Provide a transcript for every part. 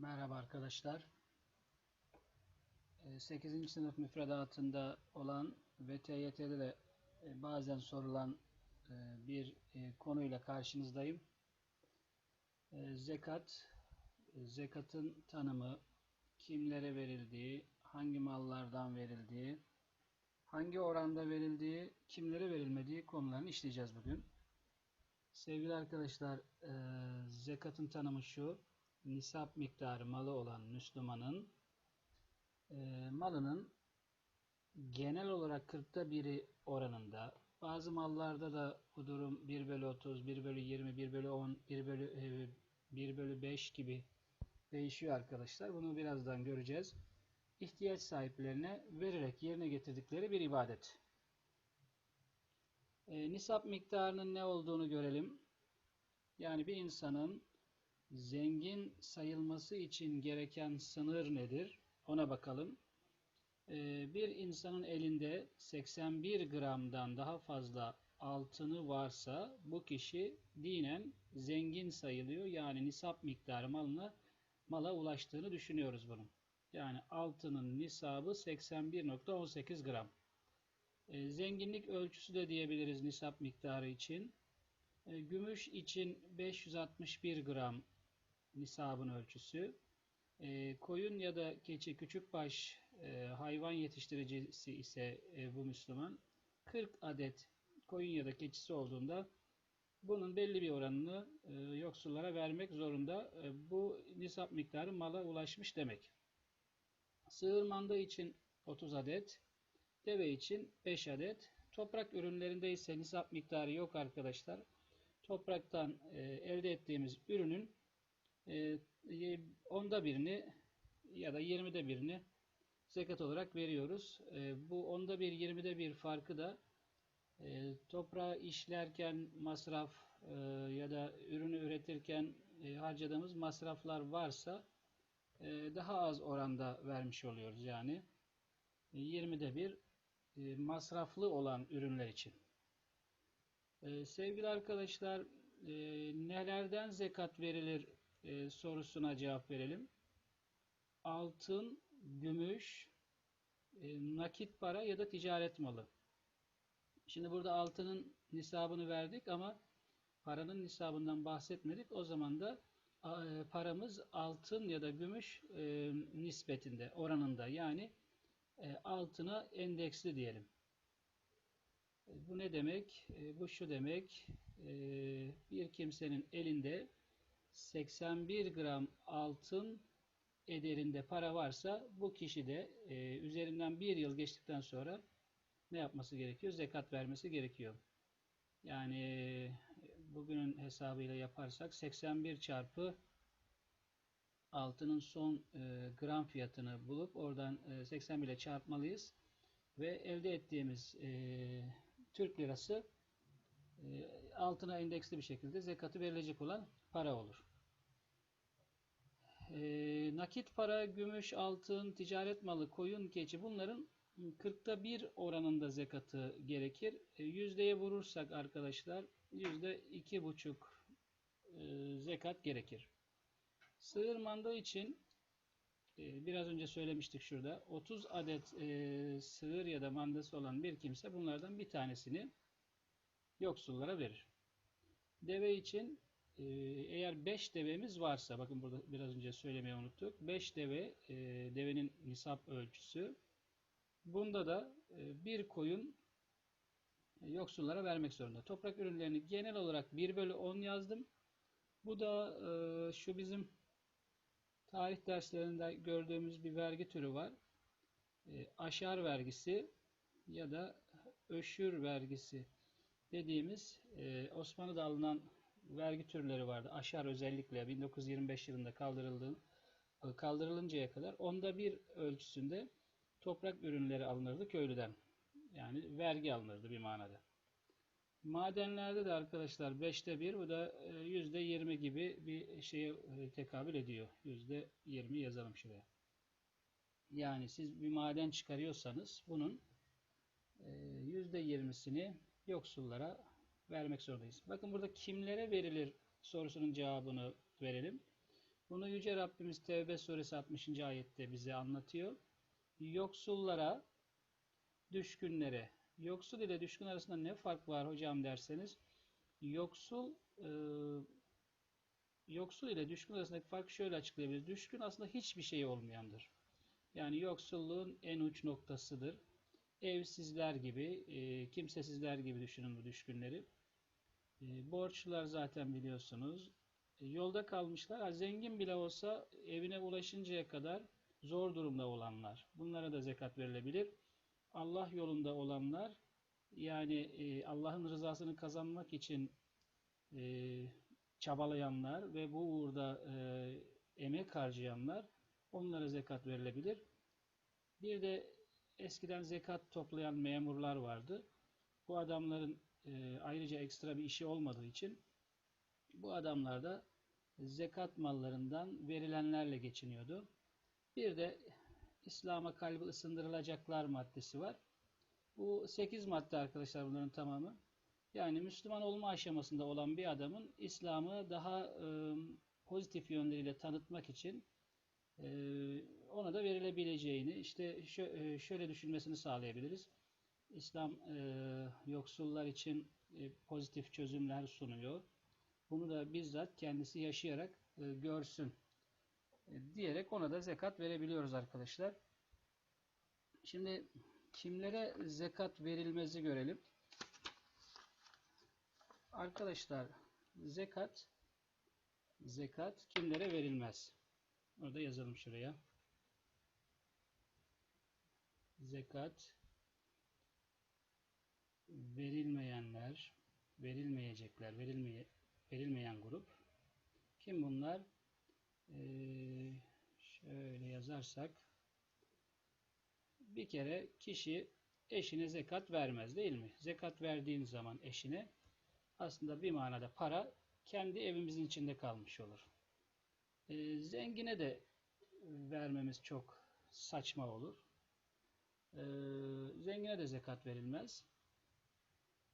Merhaba arkadaşlar. 8. sınıf müfredatında olan ve TYT'de de e, bazen sorulan e, bir e, konuyla karşınızdayım. Zekat, zekatın tanımı, kimlere verildiği, hangi mallardan verildiği, hangi oranda verildiği, kimlere verilmediği konularını işleyeceğiz bugün. Sevgili arkadaşlar, zekatın tanımı şu nisap miktarı malı olan Müslümanın e, malının genel olarak kırkta biri oranında bazı mallarda da bu durum 1 bölü 30, 1 bölü 20, 1 bölü 10, 1 bölü, e, 1 bölü 5 gibi değişiyor arkadaşlar. Bunu birazdan göreceğiz. İhtiyaç sahiplerine vererek yerine getirdikleri bir ibadet. E, nisap miktarının ne olduğunu görelim. Yani bir insanın zengin sayılması için gereken sınır nedir? Ona bakalım. Ee, bir insanın elinde 81 gramdan daha fazla altını varsa bu kişi dinen zengin sayılıyor. Yani nisap miktarı malına mala ulaştığını düşünüyoruz bunun. Yani altının nisabı 81.18 gram. E, zenginlik ölçüsü de diyebiliriz nisap miktarı için. E, gümüş için 561 gram nisabın ölçüsü. E, koyun ya da keçi küçükbaş e, hayvan yetiştiricisi ise e, bu Müslüman 40 adet koyun ya da keçisi olduğunda bunun belli bir oranını e, yoksullara vermek zorunda. E, bu nisap miktarı mala ulaşmış demek. Sığır manda için 30 adet, deve için 5 adet. Toprak ürünlerinde ise nisap miktarı yok arkadaşlar. Topraktan e, elde ettiğimiz ürünün onda birini ya da yirmide birini zekat olarak veriyoruz. E, bu onda bir, yirmide bir farkı da e, toprağı işlerken masraf e, ya da ürünü üretirken e, harcadığımız masraflar varsa daha az oranda vermiş oluyoruz. Yani 20'de bir masraflı olan ürünler için. Sevgili arkadaşlar nelerden zekat verilir e, sorusuna cevap verelim. Altın, gümüş, e, nakit para ya da ticaret malı. Şimdi burada altının nisabını verdik ama paranın nisabından bahsetmedik. O zaman da e, paramız altın ya da gümüş e, nispetinde, oranında. Yani e, altına endeksli diyelim. E, bu ne demek? E, bu şu demek. E, bir kimsenin elinde 81 gram altın ederinde para varsa bu kişi de e, üzerinden bir yıl geçtikten sonra ne yapması gerekiyor? Zekat vermesi gerekiyor. Yani e, bugünün hesabıyla yaparsak 81 çarpı altının son e, gram fiyatını bulup oradan e, 81 ile çarpmalıyız. Ve elde ettiğimiz e, Türk lirası e, altına endeksli bir şekilde zekatı verilecek olan para olur. E, nakit para, gümüş, altın, ticaret malı, koyun, keçi bunların 40'ta bir oranında zekatı gerekir. E, yüzdeye vurursak arkadaşlar yüzde iki buçuk e, zekat gerekir. Sığır manda için e, biraz önce söylemiştik şurada 30 adet e, sığır ya da mandası olan bir kimse bunlardan bir tanesini yoksullara verir. Deve için eğer 5 devemiz varsa, bakın burada biraz önce söylemeyi unuttuk. 5 deve, e, devenin nisap ölçüsü. Bunda da e, bir koyun e, yoksullara vermek zorunda. Toprak ürünlerini genel olarak 1 bölü 10 yazdım. Bu da e, şu bizim tarih derslerinde gördüğümüz bir vergi türü var. E, aşar vergisi ya da öşür vergisi dediğimiz e, Osmanlı'da alınan vergi türleri vardı. Aşar özellikle 1925 yılında kaldırıldı, kaldırılıncaya kadar onda bir ölçüsünde toprak ürünleri alınırdı köylüden. Yani vergi alınırdı bir manada. Madenlerde de arkadaşlar 5'te 1 bu da %20 e, gibi bir şeye e, tekabül ediyor. %20 yazalım şuraya. Yani siz bir maden çıkarıyorsanız bunun %20'sini e, yoksullara vermek zorundayız. Bakın burada kimlere verilir sorusunun cevabını verelim. Bunu Yüce Rabbimiz Tevbe suresi 60. ayette bize anlatıyor. Yoksullara, düşkünlere, yoksul ile düşkün arasında ne fark var hocam derseniz, yoksul e, yoksul ile düşkün arasındaki farkı şöyle açıklayabiliriz. Düşkün aslında hiçbir şey olmayandır. Yani yoksulluğun en uç noktasıdır. Evsizler gibi, e, kimsesizler gibi düşünün bu düşkünleri. E, borçlular zaten biliyorsunuz. E, yolda kalmışlar. Ha, zengin bile olsa evine ulaşıncaya kadar zor durumda olanlar. Bunlara da zekat verilebilir. Allah yolunda olanlar yani e, Allah'ın rızasını kazanmak için e, çabalayanlar ve bu uğurda e, emek harcayanlar onlara zekat verilebilir. Bir de eskiden zekat toplayan memurlar vardı. Bu adamların e, ayrıca ekstra bir işi olmadığı için bu adamlar da zekat mallarından verilenlerle geçiniyordu. Bir de İslam'a kalbi ısındırılacaklar maddesi var. Bu 8 madde arkadaşlar bunların tamamı. Yani Müslüman olma aşamasında olan bir adamın İslam'ı daha e, pozitif yönleriyle tanıtmak için e, ona da verilebileceğini işte şö e, şöyle düşünmesini sağlayabiliriz. İslam e, yoksullar için e, pozitif çözümler sunuyor. Bunu da bizzat kendisi yaşayarak e, görsün e, diyerek ona da zekat verebiliyoruz arkadaşlar. Şimdi kimlere zekat verilmezi görelim. Arkadaşlar zekat zekat kimlere verilmez? Orada yazalım şuraya. Zekat verilmeyenler, verilmeyecekler, verilmeye, verilmeyen grup. Kim bunlar? Ee, şöyle yazarsak bir kere kişi eşine zekat vermez değil mi? Zekat verdiğin zaman eşine aslında bir manada para kendi evimizin içinde kalmış olur. Ee, zengine de vermemiz çok saçma olur. Ee, zengine de zekat verilmez.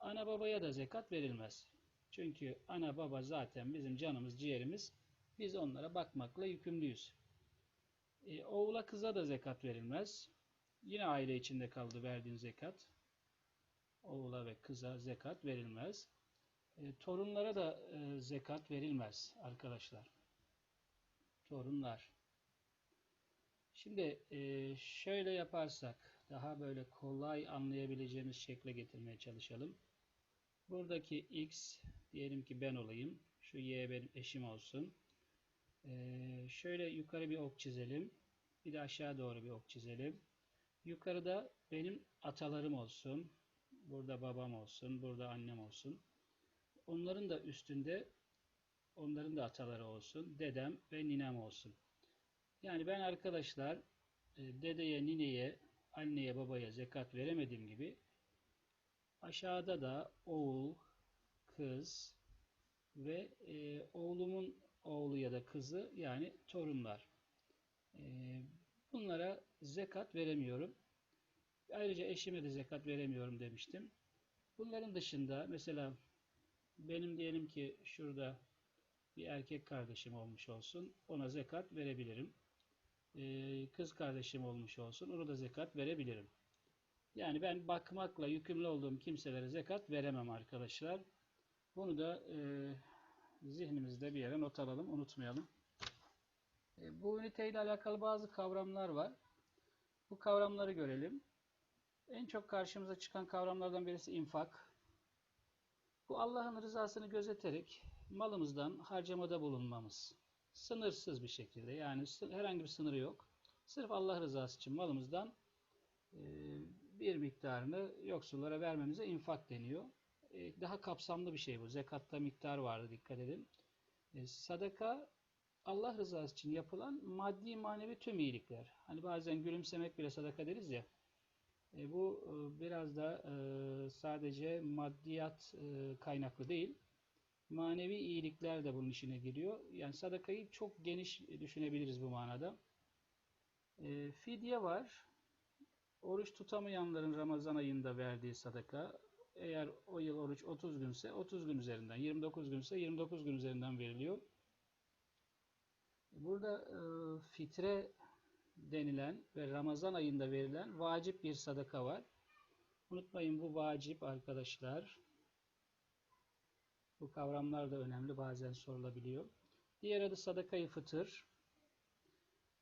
Ana babaya da zekat verilmez. Çünkü ana baba zaten bizim canımız, ciğerimiz. Biz onlara bakmakla yükümlüyüz. E, oğula kıza da zekat verilmez. Yine aile içinde kaldı verdiğin zekat. Oğula ve kıza zekat verilmez. E, torunlara da e, zekat verilmez arkadaşlar. Torunlar. Şimdi e, şöyle yaparsak daha böyle kolay anlayabileceğimiz şekle getirmeye çalışalım. Buradaki x diyelim ki ben olayım. Şu y benim eşim olsun. Ee, şöyle yukarı bir ok çizelim. Bir de aşağı doğru bir ok çizelim. Yukarıda benim atalarım olsun. Burada babam olsun. Burada annem olsun. Onların da üstünde onların da ataları olsun. Dedem ve ninem olsun. Yani ben arkadaşlar e, dedeye, nineye, anneye, babaya zekat veremediğim gibi aşağıda da oğul, kız ve e, oğlumun oğlu ya da kızı yani torunlar. E, bunlara zekat veremiyorum. Ayrıca eşime de zekat veremiyorum demiştim. Bunların dışında mesela benim diyelim ki şurada bir erkek kardeşim olmuş olsun. Ona zekat verebilirim. Ee, kız kardeşim olmuş olsun. Ona da zekat verebilirim. Yani ben bakmakla yükümlü olduğum kimselere zekat veremem arkadaşlar. Bunu da e, zihnimizde bir yere not alalım, unutmayalım. E, bu üniteyle alakalı bazı kavramlar var. Bu kavramları görelim. En çok karşımıza çıkan kavramlardan birisi infak. Bu Allah'ın rızasını gözeterek malımızdan harcamada bulunmamız. Sınırsız bir şekilde yani herhangi bir sınırı yok. Sırf Allah rızası için malımızdan e, bir miktarını yoksullara vermemize infak deniyor. E, daha kapsamlı bir şey bu. Zekatta miktar vardı dikkat edin. E, sadaka Allah rızası için yapılan maddi manevi tüm iyilikler. Hani bazen gülümsemek bile sadaka deriz ya. E, bu e, biraz da sadece maddiyat kaynaklı değil. Manevi iyilikler de bunun içine giriyor. Yani sadakayı çok geniş düşünebiliriz bu manada. E, fidye var. Oruç tutamayanların Ramazan ayında verdiği sadaka. Eğer o yıl oruç 30 günse 30 gün üzerinden, 29 günse 29 gün üzerinden veriliyor. Burada e, fitre denilen ve Ramazan ayında verilen vacip bir sadaka var. Unutmayın bu vacip arkadaşlar. Bu kavramlar da önemli bazen sorulabiliyor. Diğer adı sadakayı fıtır.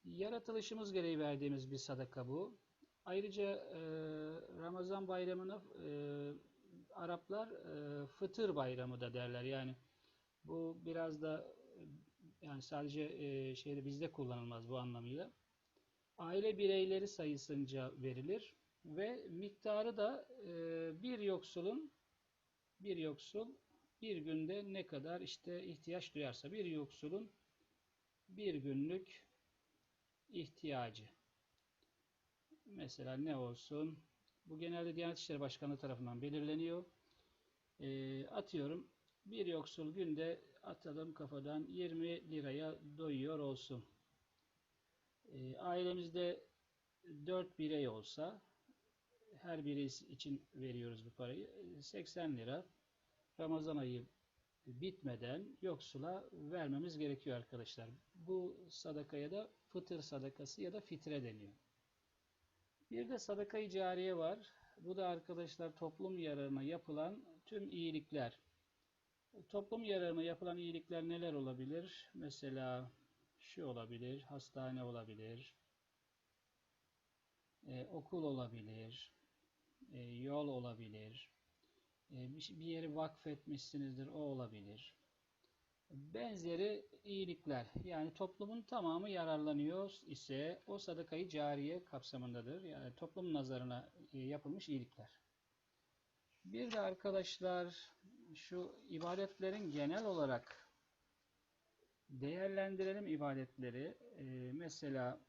Yaratılışımız gereği verdiğimiz bir sadaka bu. Ayrıca e, Ramazan bayramına e, Araplar e, fıtır bayramı da derler. Yani bu biraz da yani sadece e, şeyde bizde kullanılmaz bu anlamıyla. Aile bireyleri sayısınca verilir ve miktarı da e, bir yoksulun bir yoksul bir günde ne kadar işte ihtiyaç duyarsa bir yoksulun bir günlük ihtiyacı. Mesela ne olsun? Bu genelde Diyanet İşleri Başkanlığı tarafından belirleniyor. E, atıyorum bir yoksul günde atalım kafadan 20 liraya doyuyor olsun. E, ailemizde 4 birey olsa her biri için veriyoruz bu parayı. 80 lira Ramazan ayı bitmeden yoksula vermemiz gerekiyor arkadaşlar. Bu sadakaya da fıtır sadakası ya da fitre deniyor. Bir de sadaka-i cariye var. Bu da arkadaşlar toplum yararına yapılan tüm iyilikler. Toplum yararına yapılan iyilikler neler olabilir? Mesela şu olabilir, hastane olabilir, e, okul olabilir, e, yol olabilir, e, bir yeri vakfetmişsinizdir, o olabilir. Benzeri iyilikler, yani toplumun tamamı yararlanıyor ise o sadakayı cariye kapsamındadır. Yani toplum nazarına e, yapılmış iyilikler. Bir de arkadaşlar şu ibadetlerin genel olarak değerlendirelim ibadetleri. Ee, mesela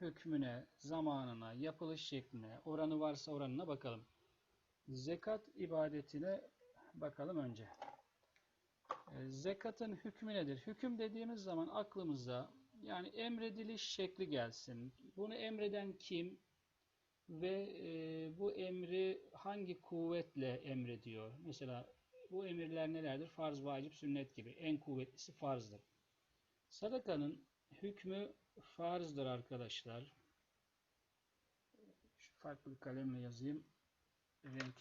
hükmüne, zamanına, yapılış şekline, oranı varsa oranına bakalım. Zekat ibadetine bakalım önce. Ee, zekatın hükmü nedir? Hüküm dediğimiz zaman aklımıza yani emrediliş şekli gelsin. Bunu emreden kim? Ve e, bu emri hangi kuvvetle emrediyor? Mesela bu emirler nelerdir? Farz, vacip, sünnet gibi. En kuvvetlisi farzdır. Sadakanın hükmü farzdır arkadaşlar. Şu farklı kalemle yazayım. Renk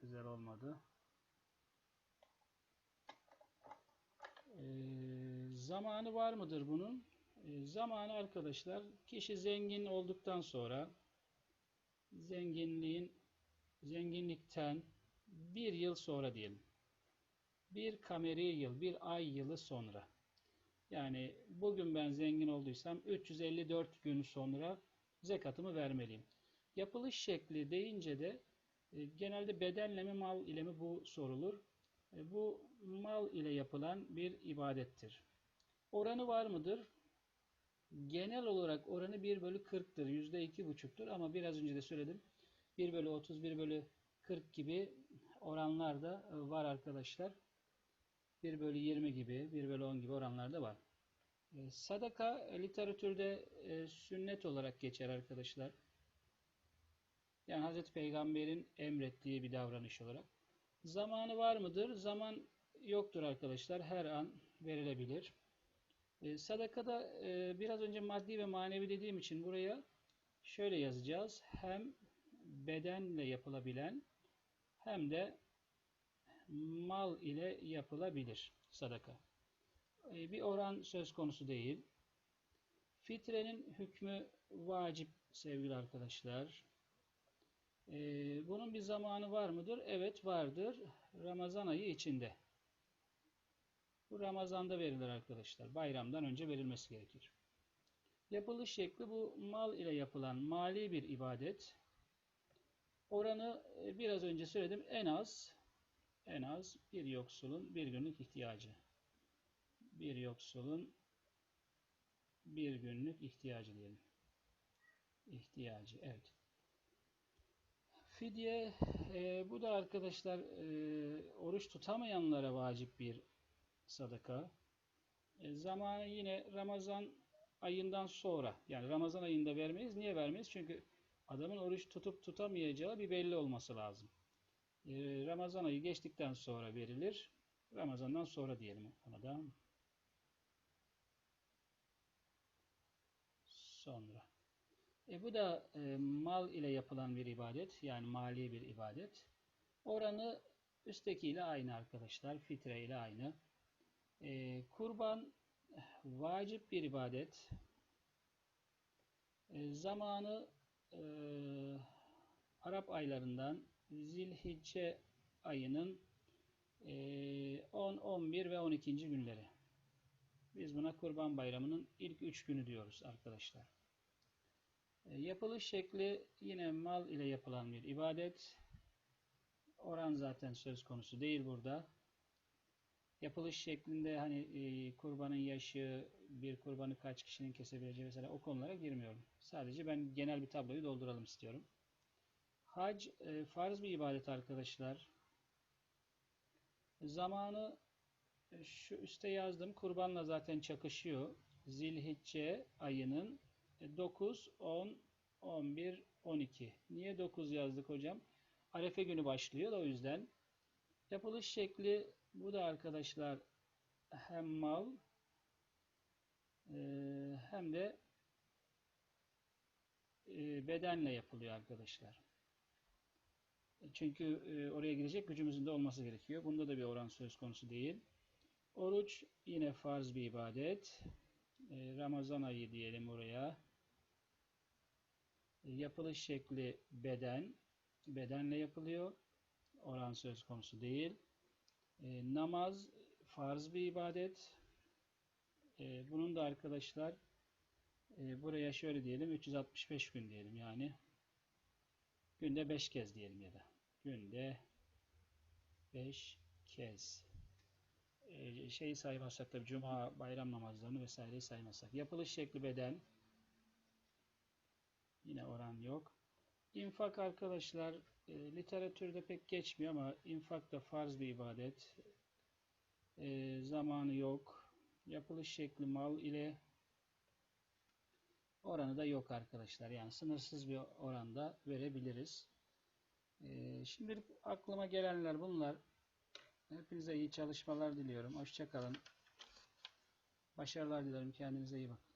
güzel olmadı. Zamanı var mıdır bunun? Ee, zamanı arkadaşlar kişi zengin olduktan sonra zenginliğin zenginlikten bir yıl sonra diyelim. Bir kameri yıl, bir ay yılı sonra. Yani bugün ben zengin olduysam 354 gün sonra zekatımı vermeliyim. Yapılış şekli deyince de e, genelde bedenle mi mal ile mi bu sorulur. E, bu mal ile yapılan bir ibadettir. Oranı var mıdır? Genel olarak oranı 1 bölü 40'tır. %2,5'tur ama biraz önce de söyledim. 1 bölü 30, 1 bölü 40 gibi oranlar da e, var arkadaşlar. 1 bölü 20 gibi, 1 bölü 10 gibi oranlar da var. E, sadaka literatürde e, sünnet olarak geçer arkadaşlar. Yani Hazreti Peygamber'in emrettiği bir davranış olarak. Zamanı var mıdır? Zaman yoktur arkadaşlar. Her an verilebilir. Sadakada biraz önce maddi ve manevi dediğim için buraya şöyle yazacağız. Hem bedenle yapılabilen hem de mal ile yapılabilir sadaka. E, bir oran söz konusu değil. Fitrenin hükmü vacip sevgili arkadaşlar. E, bunun bir zamanı var mıdır? Evet vardır. Ramazan ayı içinde. Bu Ramazan'da verilir arkadaşlar. Bayramdan önce verilmesi gerekir. Yapılış şekli bu mal ile yapılan mali bir ibadet. Oranı e, biraz önce söyledim. En az en az bir yoksulun bir günlük ihtiyacı. Bir yoksulun bir günlük ihtiyacı diyelim. İhtiyacı, evet. Fidye, e, bu da arkadaşlar e, oruç tutamayanlara vacip bir sadaka. E, zamanı yine Ramazan ayından sonra, yani Ramazan ayında vermeyiz. Niye vermeyiz? Çünkü adamın oruç tutup tutamayacağı bir belli olması lazım. Ee, Ramazan ayı geçtikten sonra verilir. Ramazandan sonra diyelim ona da. sonra. E bu da e, mal ile yapılan bir ibadet. Yani mali bir ibadet. Oranı üsttekiyle aynı arkadaşlar. Fitre ile aynı. E, kurban vacip bir ibadet. E, zamanı e, Arap aylarından Zilhicce ayının e, 10, 11 ve 12. günleri. Biz buna Kurban Bayramı'nın ilk üç günü diyoruz arkadaşlar. E, yapılış şekli yine mal ile yapılan bir ibadet. Oran zaten söz konusu değil burada. Yapılış şeklinde hani e, kurbanın yaşı, bir kurbanı kaç kişinin kesebileceği mesela o konulara girmiyorum. Sadece ben genel bir tabloyu dolduralım istiyorum. Hac e, farz bir ibadet arkadaşlar. Zamanı e, şu üste yazdım. Kurbanla zaten çakışıyor. Zilhicce ayının 9, 10, 11, 12. Niye 9 yazdık hocam? Arefe günü başlıyor da o yüzden. Yapılış şekli bu da arkadaşlar hem mal e, hem de e, bedenle yapılıyor arkadaşlar. Çünkü e, oraya gidecek gücümüzün de olması gerekiyor. Bunda da bir oran söz konusu değil. Oruç yine farz bir ibadet. Ramazan ayı diyelim oraya. Yapılış şekli beden. Bedenle yapılıyor. Oran söz konusu değil. E, namaz farz bir ibadet. E, bunun da arkadaşlar e, buraya şöyle diyelim 365 gün diyelim yani. Günde 5 kez diyelim ya da. Günde 5 kez. E, şeyi saymazsak tabii cuma, bayram namazlarını vesaireyi saymazsak. Yapılış şekli beden. Yine oran yok. İnfak arkadaşlar e, literatürde pek geçmiyor ama infak da farz bir ibadet. E, zamanı yok. Yapılış şekli mal ile oranı da yok arkadaşlar. Yani sınırsız bir oranda verebiliriz. E, şimdilik aklıma gelenler bunlar. Hepinize iyi çalışmalar diliyorum. Hoşçakalın. Başarılar dilerim. Kendinize iyi bakın.